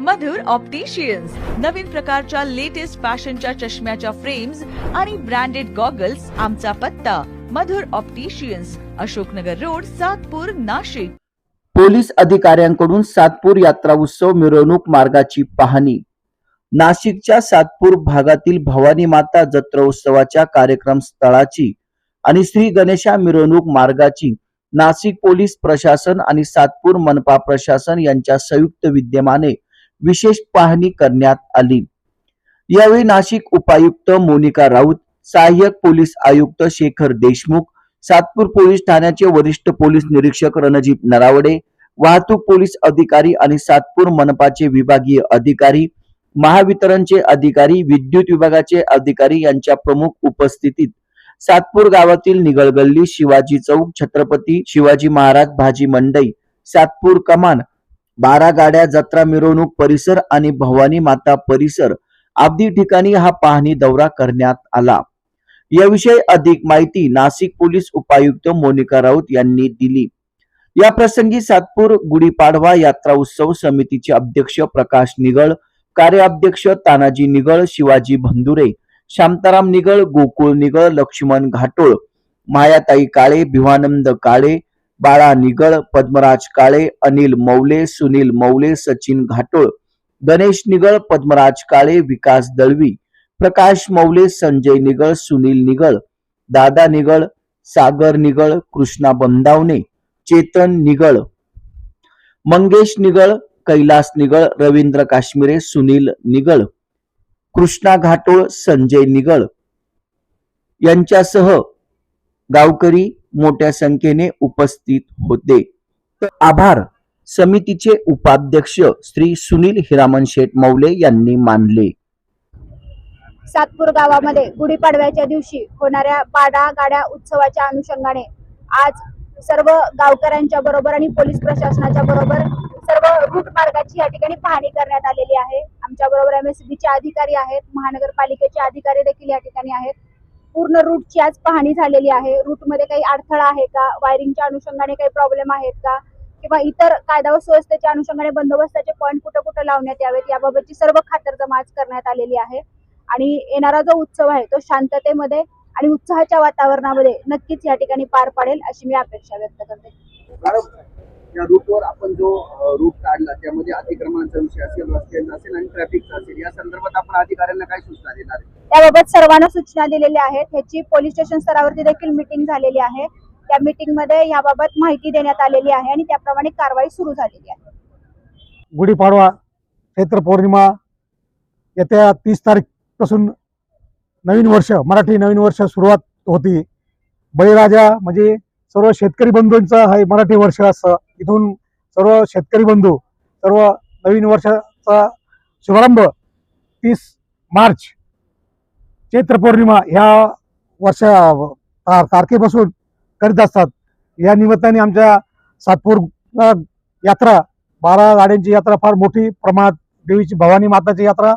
मधुर opticians नवीन प्रकारच्या latest फॅशनच्या चष्म्याच्या फ्रेम्स आणि ब्रँडेड गॉगल्स आमचा पत्ता. Madhur opticians Ashoknagar road Satpur Nashik. Police अधिकाऱ्यांकडून सातपूर यात्रा उत्सव मिरवणूक मार्गाची पाहणी. नाशिकच्या सातपूर भागातील भवानी माता जत्रोत्सवाच्या कार्यक्रम स्थळाची आणि श्री गणेशा मिरवणूक मार्गाची नाशिक पोलीस प्रशासन आणि सातपूर मनपा प्रशासन यांच्या संयुक्त विद्यमाने विशेष पाहणी करण्यात आली. यावेळी नाशिक उपायुक्त मोनिका राऊत सहाय्यक पोलीस आयुक्त शेखर देशमुख सातपूर पोलीस ठाण्याचे वरिष्ठ पोलीस निरीक्षक रणजीत नरावडे वाहतूक पोलीस अधिकारी आणि सातपूर मनपाचे विभागीय अधिकारी महावितरणचे अधिकारी विद्युत विभागाचे अधिकारी यांच्या प्रमुख उपस्थितीत सातपूर गावातील निगळगल्ली शिवाजी चौक छत्रपती शिवाजी महाराज भाजी मंडई सातपूर कमान बारा गाड्या जत्रा मिरवणूक परिसर आणि भवानी माता परिसर आदी ठिकाणी हा पाहणी दौरा करण्यात आला. याविषयी अधिक माहिती नाशिक पोलीस उपायुक्त मोनिका राऊत यांनी दिली. या प्रसंगी सातपूर गुढीपाडवा यात्रा उत्सव समितीचे अध्यक्ष प्रकाश निगळ कार्याध्यक्ष तानाजी निगळ शिवाजी भंदुरे शांताराम निगळ गोकुळ निगळ लक्ष्मण घाटोळ मायाताई काळे भिवानंद काळे बाळा निगळ पद्मराज काळे अनिल मौले सुनील मौले सचिन घाटोळ गणेश निगळ पद्मराज काळे विकास दळवी प्रकाश मौले संजय निगळ सुनील निगळ दादा निगळ सागर निगळ कृष्णा बंदावणे चेतन निगळ मंगेश निगळ कैलास निगळ रवींद्र काश्मीरे सुनील निगळ कृष्णा घाटोळ संजय निगळ यांच्यासह गावकरी मोठ्या संख्येने उपस्थित होते. आभार समितीचे उपाध्यक्ष श्री सुनील हिरामन शेठ मौले यांनी मानले. सातपूर गावामध्ये गुढीपाडव्याच्या दिवशी होणाऱ्या बाडा गाड्या उत्सवाच्या अनुषंगाने आज सर्व गावकऱ्यांच्या बरोबर आणि पोलीस प्रशासनाच्या बरोबर सर्व रूट मार्गाची या ठिकाणी पाहणी करण्यात आलेली आहे. आमच्या बरोबर एम एस चे अधिकारी आहेत. महानगरपालिकेचे अधिकारी देखील या ठिकाणी आहेत. पूर्ण रूटची आज पाहणी झालेली आहे. रूटमध्ये काही अडथळा आहे का? वायरिंगच्या अनुषंगाने काही प्रॉब्लेम आहेत का? किंवा इतर कायदा व सुव्यवस्थेच्या अनुषंगाने बंदोबस्ताचे पॉईंट कुठं कुठं लावण्यात यावेत याबाबतची सर्व खातरजमा आज करण्यात आलेली आहे. आणि येणारा जो उत्सव आहे तो शांततेमध्ये आणि उत्साहाच्या वातावरणामध्ये नक्कीच या ठिकाणी पार पाडेल अशी मी अपेक्षा व्यक्त करते. मॅडम या रूटवर आपण जो रूट काढला त्यामध्ये अतिक्रमणाचा विषय असेल रस्त्यांचा असेल आणि ट्रॅफिकचा असेल या संदर्भात आपण अधिकाऱ्यांना काय सूचना देणार आहे त्याबाबत सर्वांना सूचना दिलेल्या आहेत. ह्याची पोलीस स्टेशन स्तरावरती देखील मिटिंग झालेली आहे. त्या मिटिंगमध्ये याबाबत माहिती देण्यात आलेली आहे आणि त्याप्रमाणे कारवाई सुरू झालेली आहे. गुढीपाडवा चैत्र पौर्णिमा येत्या तीस तारीखपासून नवीन वर्ष मराठी नवीन वर्ष सुरुवात होती. बळीराजा म्हणजे सर्व शेतकरी बंधूंचा हे मराठी वर्ष असं. इथून सर्व शेतकरी बंधू सर्व नवीन वर्षाचा शुभारंभ तीस मार्च चैत्र पौर्णिमा ह्या वर्ष तारखेपासून करीत असतात. या निमित्ताने आमच्या सातपूर यात्रा बारा गाड्यांची यात्रा फार मोठी प्रमाणात देवीची भवानी माताची यात्रा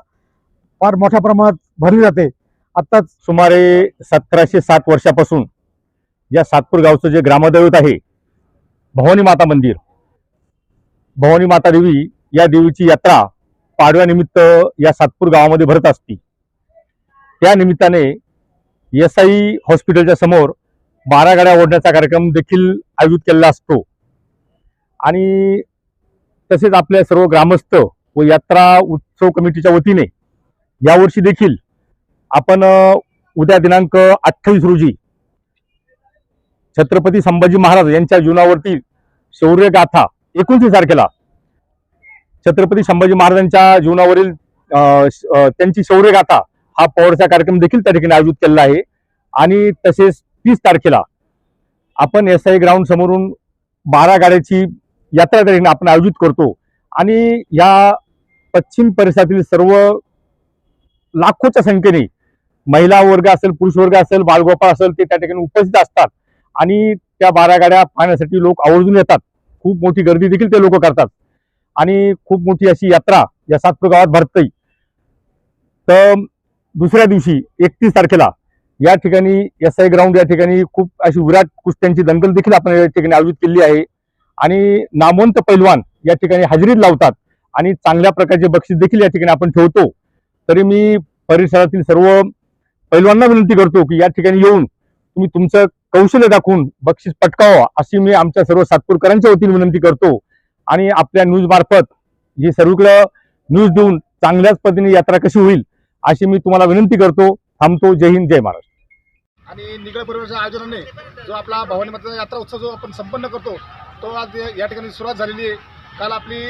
फार मोठ्या प्रमाणात भरली जाते. आत्ताच सुमारे सतराशे सात वर्षापासून या सातपूर गावचं जे ग्रामदैवत आहे भवानी माता मंदिर. भवानी माता देवी या देवीची यात्रा पाडव्यानिमित्त या सातपूर गावामध्ये भरत असते. त्या निमित्ताने एस आय हॉस्पिटलच्या समोर बारा गाड्या ओढण्याचा कार्यक्रम देखील आयोजित केलेला असतो. आणि तसेच आपल्या सर्व ग्रामस्थ व यात्रा उत्सव कमिटीच्या वतीने यावर्षी देखील आपण उद्या दिनांक अठ्ठावीस रोजी छत्रपती संभाजी महाराज यांच्या जीवनावरती शौर्यगाथा एकोणतीस तारखेला. छत्रपती संभाजी महाराजांच्या जीवनावरील त्यांची शौर्यगाथा हा पवारचा कार्यक्रम देखील त्या ठिकाणी आयोजित केलेला आहे. आणि तसेच तीस तारखेला आपण एस आय ग्राउंड समोरून बारा गाड्याची यात्रा त्या ठिकाणी आपण आयोजित करतो. आणि या पश्चिम परिसरातील सर्व लाखोच्या संख्येने महिला वर्ग असेल पुरुष वर्ग असेल बालगोपाळ असेल ते त्या ठिकाणी उपस्थित असतात. आणि त्या बारा गाड्या पाहण्यासाठी लोक आवर्जून येतात. खूप मोठी गर्दी देखील ते लोक करतात. आणि खूप मोठी अशी यात्रा या सातपूर गावात भरते. तर दुसऱ्या दिवशी एकतीस तारखेला या ठिकाणी एस आय ग्राउंड या ठिकाणी खूप अशी विराट कुस्त्यांची दंगल देखील आपण या ठिकाणी आयोजित केली आहे. आणि नामवंत पैलवान या ठिकाणी हजेरीत लावतात आणि चांगल्या प्रकारचे बक्षीस देखील या ठिकाणी आपण ठेवतो. तरी मी परिसरातील सर्व पैलवांना विनंती करतो की या ठिकाणी येऊन तुम्ही तुमचं कौशल्य दाखवून बक्षीस पटकावा अशी मी आमच्या सर्व सातपूरकरांच्या वतीने विनंती करतो. आणि आपल्या न्यूज मार्फत ही सर्वीकडे न्यूज देऊन चांगल्याच पद्धतीने यात्रा कशी होईल अशी मी तुम्हाला विनंती करतो. थांबतो. जय हिंद जय महाराष्ट्र. आणि निगड परिवाराच्या आयोजनाने जो आपला भवानी माता यात्रा उत्सव जो आपण संपन्न करतो तो आज या ठिकाणी सुरुवात झालेली आहे. काल आपली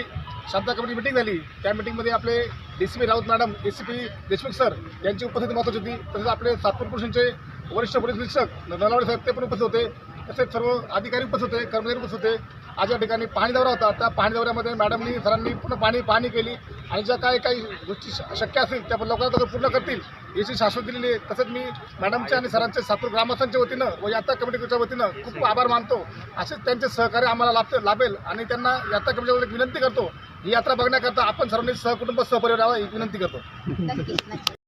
शांता कमिटी मिटिंग झाली. त्या मिटिंगमध्ये आपले D C P Raut madam A C P Deshmukh sir यांची उपस्थिती महत्त्वाची होती. तसेच आपले सातपूर पुरुषांचे वरिष्ठ पोलीस निरीक्षक नलावडे साहेब ते पण उपस्थित होते. तसेच सर्व अधिकारी उपस्थित होते कर्मचारी उपस्थित होते. आज या ठिकाणी पाणी दौरा होता. त्या पाणी दौऱ्यामध्ये मॅडमनी सरांनी पूर्ण पाणी पाहणी केली. आणि ज्या काही काही गोष्टी श- शक्य असतील त्या लवकरात लवकर पूर्ण करतील याची शाश्वत दिलेली आहे. तसंच मी मॅडमच्या आणि सरांचे सातूर ग्रामस्थांच्या वतीनं व यात्रा कमिटीच्या वतीनं खूप आभार मानतो. असेच त्यांचे सहकार्य आम्हाला लाभ लाभेल आणि त्यांना यात्रा कमिटीच्या वतीने विनंती करतो. ही यात्रा बघण्याकरता आपण सर्वांनी सहकुटुंब सहपरिवार यावा ही विनंती करतो.